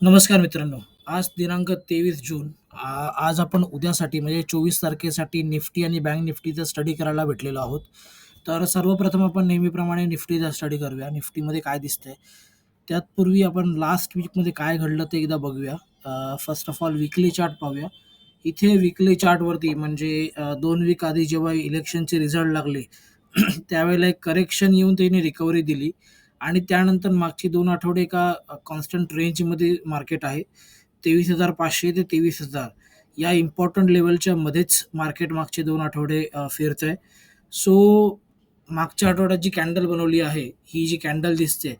नमस्कार मित्रांनो. आज दिनांक 23 जून. आज आपण उद्यासाठी म्हणजे 24 तारखेसाठी निफ्टी आणि बँक निफ्टीचा स्टडी करायला भेटलेलो आहोत. तर सर्वप्रथम आपण नेहमीप्रमाणे निफ्टीचा स्टडी करूया. निफ्टीमध्ये काय दिसतंय? त्यापूर्वी आपण लास्ट वीकमध्ये काय घडलं ते एकदा बघूया. First of all weekly chart पाहूया. इथे विकली चार्टवरती म्हणजे दोन वीक आधी जेव्हा इलेक्शनचे रिझल्ट लागले, त्यावेळेला एक करेक्शन येऊन त्याने रिकव्हरी दिली आणि त्यानंतर मागचे दोन आठवडे एका कॉन्स्टंट रेंजमध्ये मार्केट आहे. 23,500 ते तेवीस हजार या इम्पॉर्टंट लेवलच्या मध्येच मार्केट मागचे दोन आठवडे फिरत आहे सो मागच्या आठवड्यात जी कॅन्डल बनवली आहे, ही जी कॅन्डल दिसते,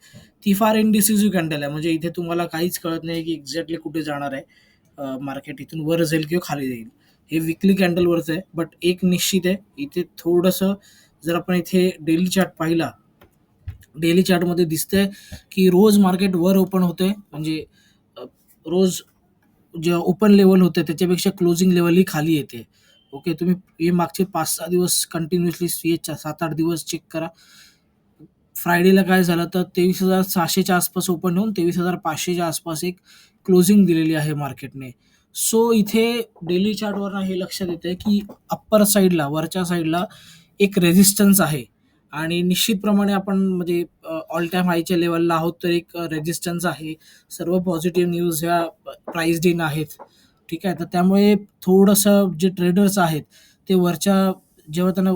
ती फार इनडिसिझिव्ह कॅन्डल आहे. म्हणजे इथे तुम्हाला काहीच कळत नाही की एक्झॅक्टली कुठे जाणार आहे. मार्केट इथून वर जाईल किंवा खाली जाईल. हे विकली कॅन्डलवरच आहे. बट एक निश्चित आहे, इथे थोडंसं जर आपण इथे डेली चार्ट पाहिला, डेली चार्टमध्ये दिसतंय की रोज मार्केट वर ओपन होते म्हणजे रोज जे ओपन लेवल होते त्याच्यापेक्षा क्लोजिंग लेवलही ही खाली येते. ओके. तुम्ही हे मागचे 5-6 दिवस कंटिन्युअसली हे 7-8 दिवस चेक करा. फ्रायडेला काय झालं तर तेवीस हजार सहाशेच्या आसपास ओपन होऊन तेवीस हजार पाचशेच्या आसपास एक क्लोजिंग दिलेली आहे मार्केटने. सो इथे डेली चार्टवरनं हे लक्षात आहे की अप्पर साईडला वरच्या साईडला एक रेझिस्टन्स आहे आणि निश्चितप्रमाणे आपण म्हणजे ऑल टाईम हायच्या लेवलला आहोत, तर एक रेजिस्टन्स आहे. सर्व पॉझिटिव्ह न्यूज ह्या प्राइस्ड इन आहेत. ठीक आहे. तर त्यामुळे थोडंसं जे ट्रेडर्स आहेत, ते वरच्या जेव्हा त्यांना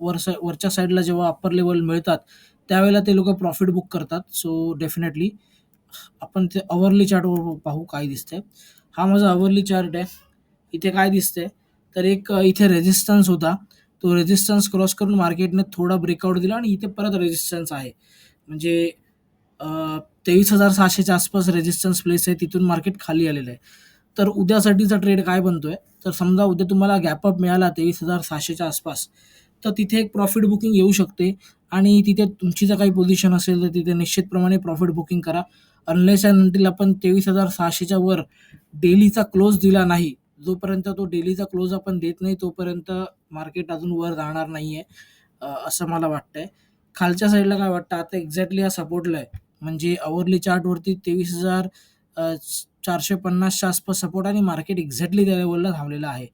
वर वरच्या साईडला जेव्हा अप्पर लेवल मिळतात, त्यावेळेला ते लोक प्रॉफिट बुक करतात. सो डेफिनेटली आपण ते अवरली चार्टवर पाहू काय दिसतंय. हा माझा अवरली चार्ट आहे. इथे काय दिसतंय, तर एक इथे रेजिस्टन्स होता. तो रेझिस्टन्स क्रॉस करून मार्केटने थोडा ब्रेकआउट दिला आणि इथे परत रेझिस्टन्स आहे. म्हणजे तेवीस हजार सहाशेच्या आसपास रेझिस्टन्स प्लेस आहे. तिथून मार्केट खाली आलेलं आहे. तर उद्यासाठीचा ट्रेड काय बनतोय, तर समजा उद्या तुम्हाला गॅपअप मिळाला तेवीस हजार सहाशेच्या आसपास, तर तिथे एक प्रॉफिट बुकिंग येऊ शकते आणि तिथे तुमची जर काही पोझिशन असेल, तर तिथे निश्चितप्रमाणे प्रॉफिट बुकिंग करा. अनलेस अँड अंटील आपण 23,600 च्या वर डेलीचा क्लोज दिला नाही, जोपर्यंत तो डेलीचा क्लोज आपण देत नाही, तोपर्यंत मार्केट अजून वर जाणार नाही आहे असं मला वाटतंय. खालच्या साईडला काय वाटतं, आता एक्झॅक्टली हा सपोर्टला आहे. म्हणजे अवरली चार्टवरती तेवीस हजार चारशे पन्नासच्या आसपास सपोर्ट आणि मार्केट एक्झॅक्टली त्या लेवलला थांबलेलं आहे.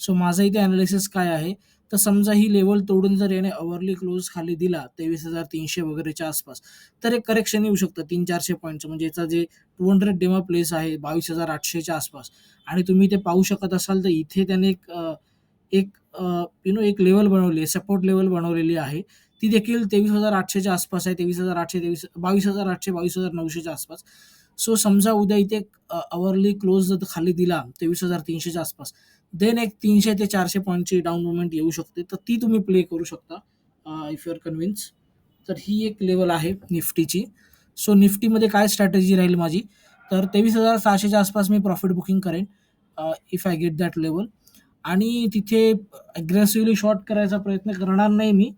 सो माझं इथे ॲनालिसिस काय आहे, तर समजा ही लेवल तोडून जर याने अवरली क्लोज खाली दिला 23,300 वगैरेच्या आसपास, तर एक करेक्शन येऊ शकतं तीन चारशे पॉईंटचं म्हणजे याचा जे 200 डेमा प्लेस आहे बावीस हजार आठशेच्या आसपास आणि तुम्ही ते पाहू शकत असाल, तर इथे त्याने एक एक यू नो एक लेवल बनवली आहे, सपोर्ट लेवल बनवलेली आहे. ती देखील तेवीस हजार आठशेच्या आसपास आहे. तेवीस हजार आठशे तेवीस बावीस हजार आठशे बावीस हजार नऊशेच्या आसपास. सो समजा उद्या इथे अ, अवरली क्लोज जर खाली दिला तेवीस हजार तीनशेच्या आसपास, देन एक तीनशे ते चारशे पॉईंटची डाउन मुवमेंट येऊ शकते. तर ती तुम्ही प्ले करू शकता इफ यू आर कन्विन्स. तर ही एक लेवल आहे निफ्टीची. सो निफ्टीमध्ये काय स्ट्रॅटेजी राहील माझी, तर तेवीस हजार सहाशेच्या आसपास मी प्रॉफिट बुकिंग करेन if I get that level आणि तिथे अग्रेसिव्हली शॉर्ट करायचा प्रयत्न करणार नाही मी,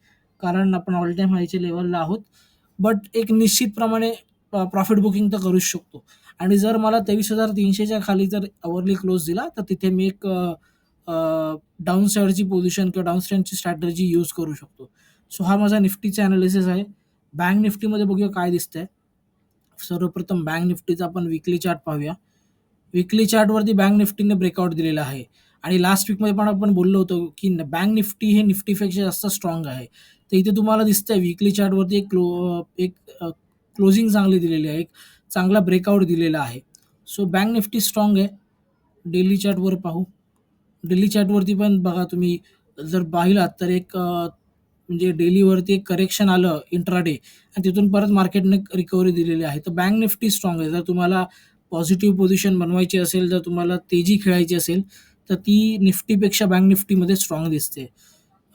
कारण आपण ऑल टाईम हायच्या लेवलला आहोत. बट एक निश्चितप्रमाणे प्रॉफिट बुकिंग तर करूच शकतो आणि जर मला तेवीस हजार तीनशेच्या खाली जर अवरली क्लोज दिला, तर तिथे मी एक डाऊन अ, पोझिशन किंवा डाऊन साइडची स्ट्रॅटर्जी यूज करू शकतो. सो हा माझा निफ्टीचा ॲनालिसिस आहे. बँक निफ्टीमध्ये बघूया काय दिसतंय. सर्वप्रथम बँक निफ्टीचा आपण विकली चार्ट पाहूया. विकली चार्टवरती बँक निफ्टीने ब्रेकआउट दिलेला आहे आणि लास्ट वीकमध्ये पण आपण बोललो होतो, की बँक निफ्टी हे निफ्टीपेक्षा जास्त स्ट्राँग आहे. तर इथे तुम्हाला दिसतंय विकली चार्टवरती एक क्लो एक क्लोजिंग चांगली दिलेली आहे. एक चांगला ब्रेकआउट दिलेला आहे. सो बँक निफ्टी स्ट्राँग आहे. डेली चार्टवर पाहू. डेली चार्टवरती पण बघा तुम्ही जर पाहिलात तर एक म्हणजे डेलीवरती एक करेक्शन आलं इंट्राडे आणि तिथून परत मार्केटने रिकव्हरी दिलेली आहे. तर बँक निफ्टी स्ट्राँग आहे. जर तुम्हाला पॉझिटिव्ह पोझिशन बनवायची असेल, जर तुम्हाला तेजी खेळायची असेल, तर ती निफ्टीपेक्षा बँक निफ्टीमध्ये स्ट्राँग दिसते.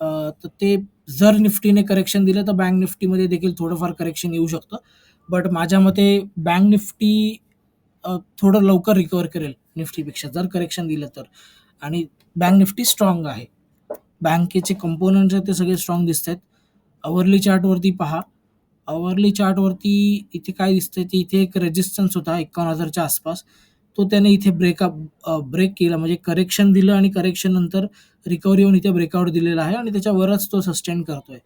तर ते जर निफ्टीने करेक्शन दिलं, तर बँक निफ्टीमध्ये देखील थोडंफार करेक्शन येऊ शकतं. बट माझ्या मते बँक निफ्टी थोडं लवकर रिकवर करेल निफ्टीपेक्षा जर करेक्शन दिलं तर आणि बँक निफ्टी स्ट्राँग आहे. बँकेचे कंपोनंट्स आहेत ते सगळे स्ट्राँग आहेत अवरली चार्टवरती पहा. अवरली चार्टवरती इथे काय दिसतंय, ते इथे एक रेजिस्टन्स होता एकावन्न हजारच्या आसपास. तो त्याने इथे ब्रेकअप ब्रेक केला. म्हणजे करेक्शन दिलं आणि करेक्शन नंतर रिकव्हरी येऊन इथे ब्रेकआउट दिलेला आहे आणि त्याच्यावरच तो सस्टेन करतोय.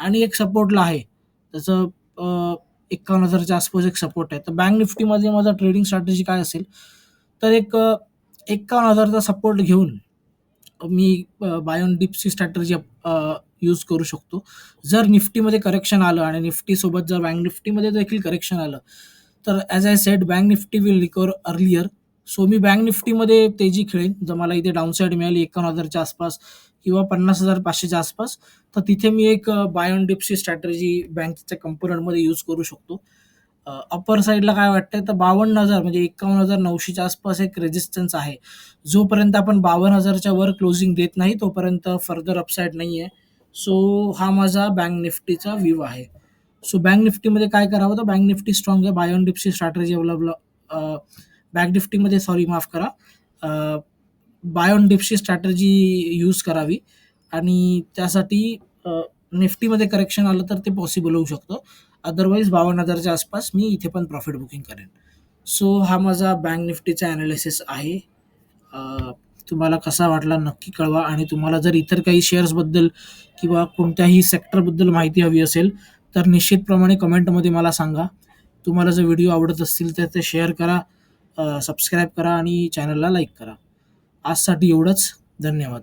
आणि एक सपोर्टला आहे. त्याचं एकावन्न हजारच्या आसपास एक सपोर्ट आहे. तर बँक निफ्टीमध्ये माझा ट्रेडिंग स्ट्रॅटेजी काय असेल? तर एक एकावन्न हजारचा सपोर्ट घेऊन मी बायोन डिप्सी डिप्सची स्ट्रॅटर्जी यूज करू शकतो. जर निफ्टीमध्ये करेक्शन आलं आणि निफ्टीसोबत जर बँक निफ्टीमध्ये देखील करेक्शन आलं तर as I said bank Nifty will recover earlier so me bank निफ्टीमध्ये तेजी खेळेन. जर मला इथे डाऊनसाईड मिळाली एकावन्न हजारच्या आसपास किंवा पन्नास हजार पाचशेच्या आसपास तर तिथे मी एक बाय ऑन डिप्सची स्ट्रॅटर्जी बँकच्या कंपोनंटमध्ये यूज करू शकतो. अपर साईडला काय वाटतंय? तर बावन्न हजार म्हणजे एकावन्न हजार नऊशेच्या आसपास एक रेजिस्टन्स आहे. जोपर्यंत आपण बावन्न हजारच्या वर क्लोजिंग देत नाही तोपर्यंत फर्दर अपसाईड नाही आहे सो हा माझा बँक निफ्टीचा व्ह्यू आहे. सो बँक निफ्टीमध्ये काय करावं तर बँक निफ्टी स्ट्रॉंग आहे. बाय ऑन डिप्सची स्ट्रॅटर्जी अवेलेबल बँक निफ्टीमध्ये सॉरी माफ करा. बाय ऑन डिप्सची स्ट्रॅटर्जी यूज करावी. आणि त्यासाठी निफ्टीमध्ये करेक्शन आलं तर ते पॉसिबल होऊ शकतं. अदरवाईज बावन्न हजारच्या आसपास मी इथे पण प्रॉफिट बुकिंग करेन. सो हा माझा बँक निफ्टीचा ॲनालिसिस आहे. तुम्हाला कसा वाटला नक्की कळवा. आणि तुम्हाला जर इतर काही शेअर्सबद्दल किंवा कोणत्याही सेक्टरबद्दल माहिती हवी असेल तर निश्चितप्रमाणे कमेंटमध्ये मला सांगा. तुम्हाला जर व्हिडिओ आवडत असतील तर ते शेअर करा सबस्क्राईब करा आणि चॅनलला लाईक करा. आजसाठी एवढंच. धन्यवाद.